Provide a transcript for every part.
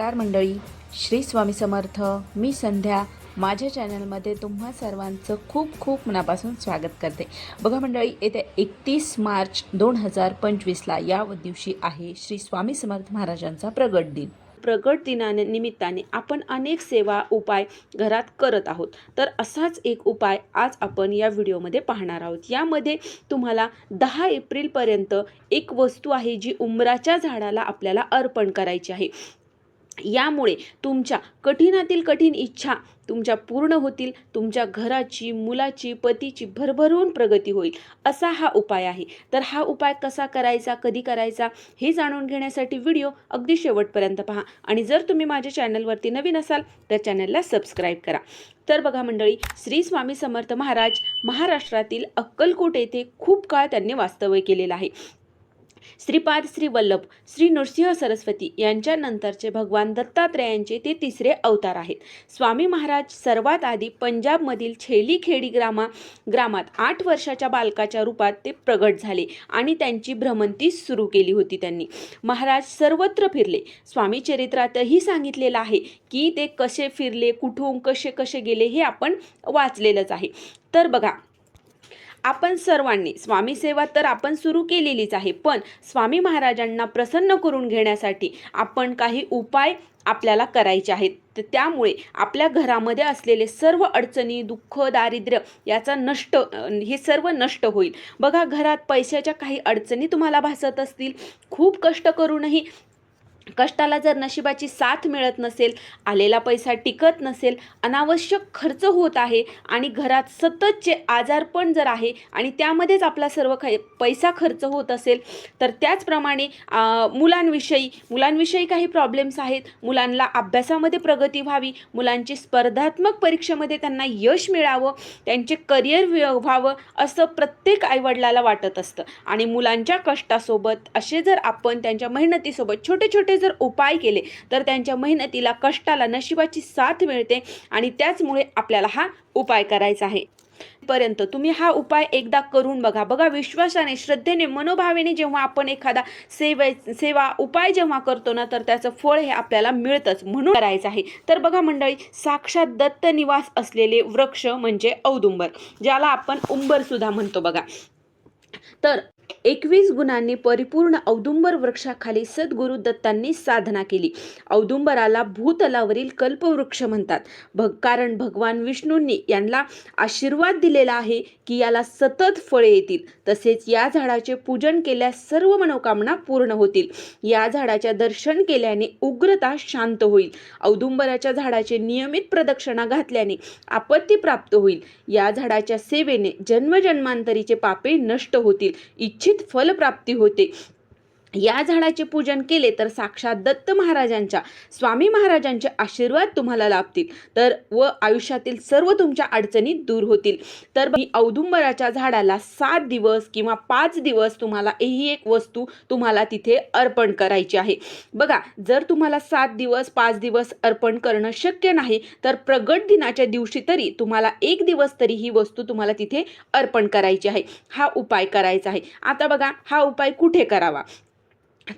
नमस्कार मंडळी. श्री स्वामी समर्थ. मी संध्या. माझ्या चॅनलमध्ये तुम्हा सर्वांचं खूप खूप मनापासून स्वागत करते. बघा मंडळी येत्या एकतीस मार्च दोन हजार पंचवीसला या दिवशी आहे श्री स्वामी समर्थ महाराजांचा प्रगट दिन. प्रगट दिनाने निमित्ताने आपण अनेक सेवा उपाय घरात करत आहोत. तर असाच एक उपाय आज आपण या व्हिडिओमध्ये पाहणार आहोत. यामध्ये तुम्हाला दहा एप्रिलपर्यंत एक वस्तू आहे जी उंबराच्या झाडाला आपल्याला अर्पण करायची आहे. यामुळे तुमच्या कठीणातील कठीण इच्छा तुमच्या पूर्ण होतील तुमच्या घराची मुलाची पतीची भरभरून प्रगती होईल असा हा उपाय आहे. तर हा उपाय कसा करायचा कधी करायचा हे जाणून घेण्यासाठी व्हिडिओ अगदी शेवटपर्यंत पहा. आणि जर तुम्ही माझ्या चॅनलवरती नवीन असाल तर चॅनलला सबस्क्राईब करा. तर बघा मंडळी श्री स्वामी समर्थ महाराज महाराष्ट्रातील अक्कलकोट येथे खूप काळ त्यांनी वास्तव्य केलेलं आहे. श्रीपाद श्री वल्लभ श्री नृसिंह सरस्वती यांच्या नंतरचे भगवान दत्तात्रेयांचे ते तिसरे अवतार आहेत. स्वामी महाराज सर्वात आधी पंजाबमधील छेलीखेडी ग्रामा ग्रामात आठ वर्षाच्या बालकाच्या रूपात ते प्रगट झाले आणि त्यांची भ्रमंती सुरू केली होती त्यांनी. महाराज सर्वत्र फिरले. स्वामी चरित्रातही सांगितलेलं आहे की ते कसे फिरले कुठून कसे कसे गेले हे आपण वाचलेलंच आहे. तर बघा आपण सर्वांनी स्वामी सेवा तर आपण सुरू केलेलीच आहे पण स्वामी महाराजांना प्रसन्न करून घेण्यासाठी आपण काही उपाय आपल्याला करायचे आहेत. तर त्यामुळे आपल्या घरामध्ये असलेले सर्व अडचणी दुःख दारिद्र्य याचा नष्ट हे सर्व नष्ट होईल. बघा घरात पैशाच्या काही अडचणी तुम्हाला भासत असतील खूप कष्ट करूनही कष्टाला जर नशिबाची साथ मिळत नसेल आलेला पैसा टिकत नसेल अनावश्यक खर्च होत आहे आणि घरात सततचे आजारपण जर आहे आणि त्यामध्येच आपला सर्व ख पैसा खर्च होत असेल तर त्याचप्रमाणे मुलांविषयी मुलांविषयी काही प्रॉब्लेम्स आहेत. मुलांना अभ्यासामध्ये प्रगती व्हावी मुलांची स्पर्धात्मक परीक्षेमध्ये त्यांना यश मिळावं त्यांचे करिअर व्हावं असं प्रत्येक आईवडिलाला वाटत असतं. आणि मुलांच्या कष्टासोबत असे जर आपण त्यांच्या मेहनतीसोबत छोटे छोटे जर उपाय केले तर त्यांच्या मेहनतीला कष्टाला नशिबाची साथ मिळते आणि त्याचमुळे आपल्याला हा उपाय करायचा आहे. पर्यंत तुम्ही हा उपाय एकदा करून बघा. बघा विश्वासाने श्रद्धेने मनोभावेने जेव्हा आपण एखादा सेवे सेवा उपाय जेव्हा करतो ना तर त्याचं फळ हे आपल्याला मिळतंच म्हणून करायचं आहे. तर बघा मंडळी साक्षात दत्त निवास असलेले वृक्ष म्हणजे औदुंबर ज्याला आपण उंबर सुद्धा म्हणतो बघा. तर एकवीस गुणांनी परिपूर्ण औदुंबर वृक्षाखाली सद्गुरु दत्तांनी साधना केली. औदुंबराला भूतलावरील कल्पवृक्ष म्हणतात. भग कारण भगवान विष्णूंनी यांना आशीर्वाद दिलेला आहे की याला सतत फळे येतील. तसेच या झाडाचे पूजन केल्यास सर्व मनोकामना पूर्ण होतील. या झाडाच्या दर्शन केल्याने उग्रता शांत होईल. औदुंबराच्या झाडाचे नियमित प्रदक्षिणा घातल्याने आपत्ती प्राप्त होईल. या झाडाच्या सेवेने जन्मजन्मांतरीचे पापे नष्ट होतील. इच्छित फलप्राप्ती होते. या झाडाचे पूजन केले तर साक्षात दत्त महाराजांच्या स्वामी महाराजांचे आशीर्वाद तुम्हाला लाभतील. तर व आयुष्यातील सर्व तुमच्या अडचणी दूर होतील. तर औदुंबराच्या झाडाला सात दिवस किंवा पाच दिवस तुम्हाला ही एक वस्तू तुम्हाला तिथे अर्पण करायची आहे. बघा जर तुम्हाला सात दिवस पाच दिवस अर्पण करणं शक्य नाही तर प्रगट दिनाच्या दिवशी तरी तुम्हाला एक दिवस तरी ही वस्तू तुम्हाला तिथे अर्पण करायची आहे. हा उपाय करायचा आहे. आता बघा हा उपाय कुठे करावा?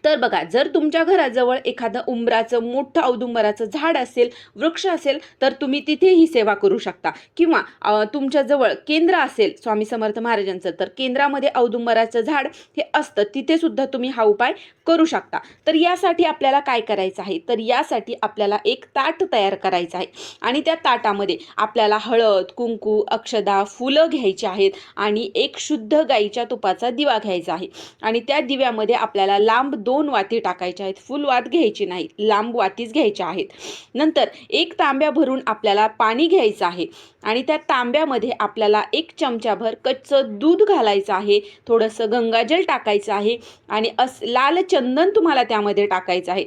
तर बघा जर तुमच्या घराजवळ एखादं उंबराचं मोठं औदुंबराचं झाड असेल वृक्ष असेल तर तुम्ही तिथे ही सेवा करू शकता. किंवा तुमच्याजवळ केंद्र असेल स्वामी समर्थ महाराजांचं तर केंद्रामध्ये औदुंबराचं झाड हे असतं. तिथे सुद्धा तुम्ही हा उपाय करू शकता. तर यासाठी आपल्याला काय करायचं आहे? तर यासाठी आपल्याला एक ताट तयार करायचं आहे. आणि त्या ताटामध्ये आपल्याला हळद कुंकू अक्षदा फुलं घ्यायची आहेत आणि एक शुद्ध गाईच्या तुपाचा दिवा घ्यायचा आहे. आणि त्या दिव्यामध्ये आपल्याला लांब दोन वाती टाकायच्या आहेत. फुल वात घ्यायची नाही लांब वातीच घ्यायच्या आहेत. नंतर एक तांब्या भरून आपल्याला पाणी घ्यायचं आहे. आणि त्या तांब्यामध्ये आपल्याला एक चमचाभर कच्चं दूध घालायचं आहे. थोडंसं गंगाजल टाकायचं आहे. आणि अस लाल चंदन तुम्हाला त्यामध्ये टाकायचं आहे.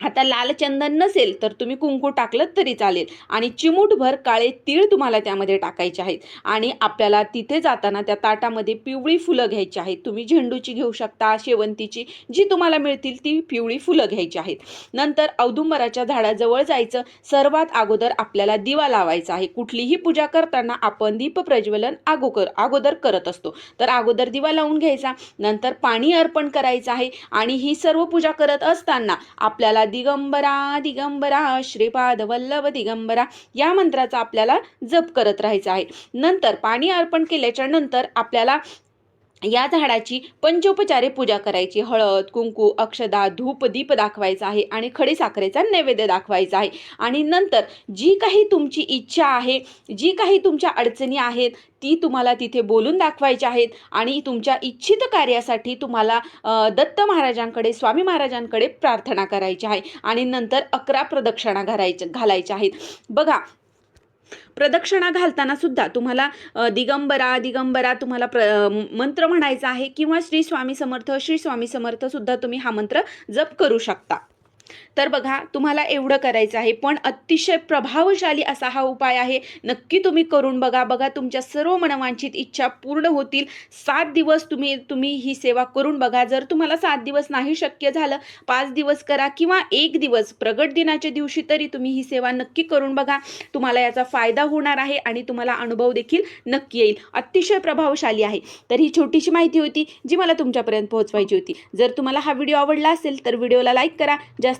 आता लाल चंदन नसेल तर तुम्ही कुंकू टाकलं तरी चालेल. आणि चिमूटभर काळे तीळ तुम्हाला त्यामध्ये टाकायचे आहेत. आणि आपल्याला तिथे जाताना त्या ताटामध्ये पिवळी फुलं घ्यायची आहेत. तुम्ही झेंडूची घेऊ शकता शेवंतीची. जी तुम्हाला मिळतील ती पिवळी फुलं घ्यायची आहेत. नंतर औदुंबराच्या झाडाजवळ जायचं. सर्वात अगोदर आपल्याला दिवा लावायचा आहे. कुठलीही पूजा करताना आपण दीप प्रज्वलन अगोकर अगोदर करत असतो. तर अगोदर दिवा लावून घ्यायचा. नंतर पाणी अर्पण करायचं आहे. आणि ही सर्व पूजा करत असताना आपल्याला दिगंबरा दिगंबरा श्रीपाद वल्लभ दिगंबरा या मंत्राचा आपल्याला जप करत राहायचा आहे. नंतर पाणी अर्पण केल्याच्यानंतर आपल्याला या झाडाची पंचोपचारे पूजा करायची. हळद कुंकू अक्षदा धूप दीप दाखवायचा आहे आणि खडी साखरेचा नैवेद्य दाखवायचा आहे. आणि नंतर जी काही तुमची इच्छा आहे जी काही तुमच्या अडचणी आहेत ती तुम्हाला तिथे बोलून दाखवायच्या आहेत आणि तुमच्या इच्छित कार्यासाठी तुम्हाला दत्त महाराजांकडे स्वामी महाराजांकडे प्रार्थना करायची आहे आणि नंतर अकरा प्रदक्षिणा घालायच्या घालायच्या आहेत. बघा प्रदक्षिणा घालताना सुद्धा तुम्हाला दिगंबरा दिगंबरा तुम्हाला प्र मंत्र म्हणायचा आहे किंवा श्री स्वामी समर्थ श्री स्वामी समर्थ सुद्धा तुम्ही हा मंत्र जप करू शकता. तर बघा तुम्हाला एवढं करायचं आहे पण अतिशय प्रभावशाली असा हा उपाय आहे. नक्की तुम्ही करून बघा. बघा तुमच्या सर्व मनवांचित इच्छा पूर्ण होतील. सात दिवस तुम्ही तुम्ही ही सेवा करून बघा. जर तुम्हाला सात दिवस नाही शक्य झालं पाच दिवस करा किंवा एक दिवस प्रगट दिनाच्या दिवशी तरी तुम्ही ही सेवा नक्की करून बघा. तुम्हाला याचा फायदा होणार आहे आणि तुम्हाला अनुभव देखील नक्की येईल. अतिशय प्रभावशाली आहे. तर ही छोटीशी माहिती होती जी मला तुमच्यापर्यंत पोहोचवायची होती. जर तुम्हाला हा व्हिडिओ आवडला असेल तर व्हिडिओला लाईक करा. जास्त